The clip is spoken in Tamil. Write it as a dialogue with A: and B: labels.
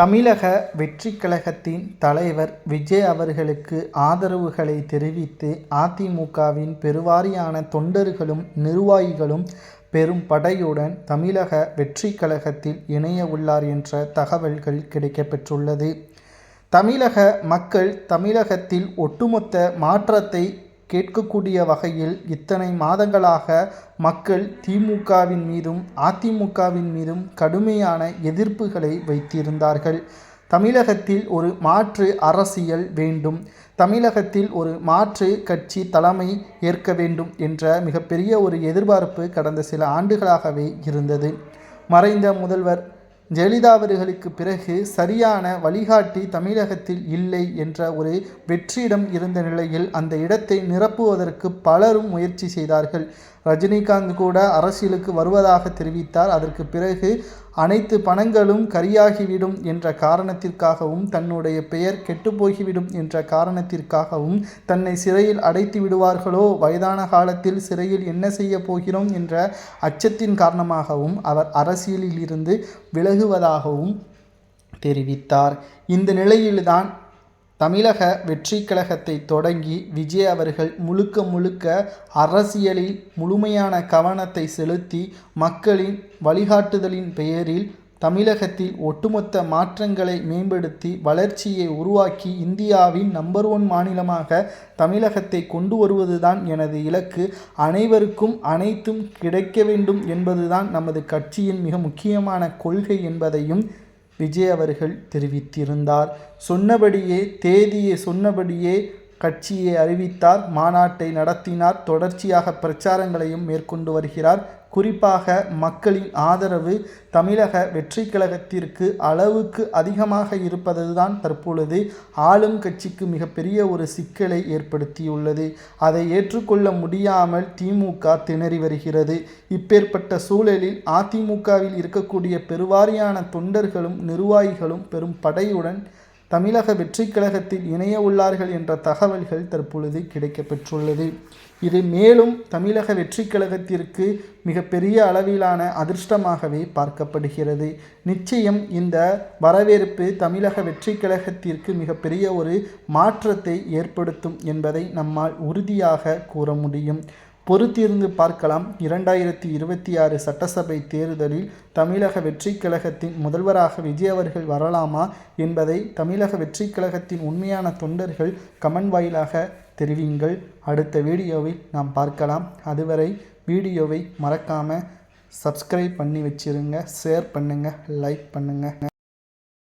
A: தமிழக வெற்றி கழகத்தின் தலைவர் விஜய் அவர்களுக்கு ஆதரவுகளை தெரிவித்து அதிமுகவின் பெருவாரியான தொண்டர்களும் நிர்வாகிகளும் பெரும் படையுடன் தமிழக வெற்றி கழகத்தில் இணைய உள்ளார் என்ற தகவல்கள் கிடைக்கப்பெற்றுள்ளது. தமிழக மக்கள் தமிழகத்தில் ஒட்டுமொத்த மாற்றத்தை கேட்கக்கூடிய வகையில் இத்தனை மாதங்களாக மக்கள் திமுகவின் மீதும் அதிமுகவின் மீதும் கடுமையான எதிர்ப்புகளை வைத்திருந்தார்கள். தமிழகத்தில் ஒரு மாற்று அரசியல் வேண்டும். தமிழகத்தில் ஒரு மாற்று கட்சி தலைமை ஏற்க வேண்டும் என்ற மிகப்பெரிய ஒரு எதிர்பார்ப்பு கடந்த சில ஆண்டுகளாகவே இருந்தது. மறைந்த முதல்வர் ஜெயலலிதா அவர்களுக்கு பிறகு சரியான வழிகாட்டி தமிழகத்தில் இல்லை என்ற ஒரு வெற்றிடம் இருந்த நிலையில் அந்த இடத்தை நிரப்புவதற்கு பலரும் முயற்சி செய்தார்கள். ரஜினிகாந்த் கூட அரசியலுக்கு வருவதாக தெரிவித்தார். அதற்கு பிறகு அனைத்து பணங்களும் கரியாகிவிடும் என்ற காரணத்திற்காகவும் தன்னுடைய பெயர் கெட்டுப்போகிவிடும் என்ற காரணத்திற்காகவும் தன்னை சிறையில் அடைத்து விடுவார்களோ? வயதான காலத்தில் சிறையில் என்ன செய்ய போகிறோம்? என்ற அச்சத்தின் காரணமாகவும் அவர் அரசியலில் இருந்து விலகுவதாகவும் தெரிவித்தார். இந்த நிலையில்தான் தமிழக வெற்றி கழகத்தை தொடங்கி விஜய் அவர்கள் முழுக்க முழுக்க அரசியலில் முழுமையான கவனத்தை செலுத்தி மக்களின் வழிகாட்டுதலின் பெயரில் தமிழகத்தில் ஒட்டுமொத்த மாற்றங்களை மேம்படுத்தி வளர்ச்சியை உருவாக்கி இந்தியாவின் நம்பர் ஒன் மாநிலமாக தமிழகத்தை கொண்டு வருவதுதான் எனது இலக்கு. அனைவருக்கும் அனைத்தும் கிடைக்க வேண்டும் என்பதுதான் நமது கட்சியின் மிக முக்கியமான கொள்கை என்பதையும் விஜய் அவர்கள் தெரிவித்திருந்தார். சொன்னபடியே தேதியை சொன்னபடியே கட்சியை அறிவித்தார் மாநாட்டை நடத்தினார் தொடர்ச்சியாக பிரச்சாரங்களையும் மேற்கொண்டு வருகிறார். குறிப்பாக மக்களின் ஆதரவு தமிழக வெற்றி கழகத்திற்கு அளவுக்கு அதிகமாக இருப்பதுதான் தற்பொழுது ஆளும் கட்சிக்கு மிகப்பெரிய ஒரு சிக்கலை ஏற்படுத்தியுள்ளது. அதை ஏற்றுக்கொள்ள முடியாமல் திமுக திணறி வருகிறது. இப்பேற்பட்ட சூழலில் அதிமுகவில் இருக்கக்கூடிய பெருவாரியான தொண்டர்களும் நிர்வாகிகளும் பெரும் படையுடன் தமிழக வெற்றி கழகத்தில் இணைய உள்ளார்கள் என்ற தகவல்கள் தற்பொழுது கிடைக்கப்பெற்றுள்ளது. இது மேலும் தமிழக வெற்றி கழகத்திற்கு மிகப்பெரிய அளவிலான அதிர்ஷ்டமாகவே பார்க்கப்படுகிறது. நிச்சயம் இந்த வரவேற்பு தமிழக வெற்றி கழகத்திற்கு மிகப்பெரிய ஒரு மாற்றத்தை ஏற்படுத்தும் என்பதை நம்மால் உறுதியாக கூற முடியும். பொறுத்திருந்து பார்க்கலாம். இரண்டாயிரத்தி இருபத்தி ஆறு சட்டசபை தேர்தலில் தமிழக வெற்றி கழகத்தின் முதல்வராக விஜய் அவர்கள் வரலாமா என்பதை தமிழக வெற்றி கழகத்தின் உண்மையான தொண்டர்கள் கமெண்ட் வாயிலாக தெரிவிங்கள். அடுத்த வீடியோவில் நாம் பார்க்கலாம். அதுவரை வீடியோவை மறக்காமல் சப்ஸ்கிரைப் பண்ணி வச்சிருங்க. ஷேர் பண்ணுங்கள் லைக் பண்ணுங்கள்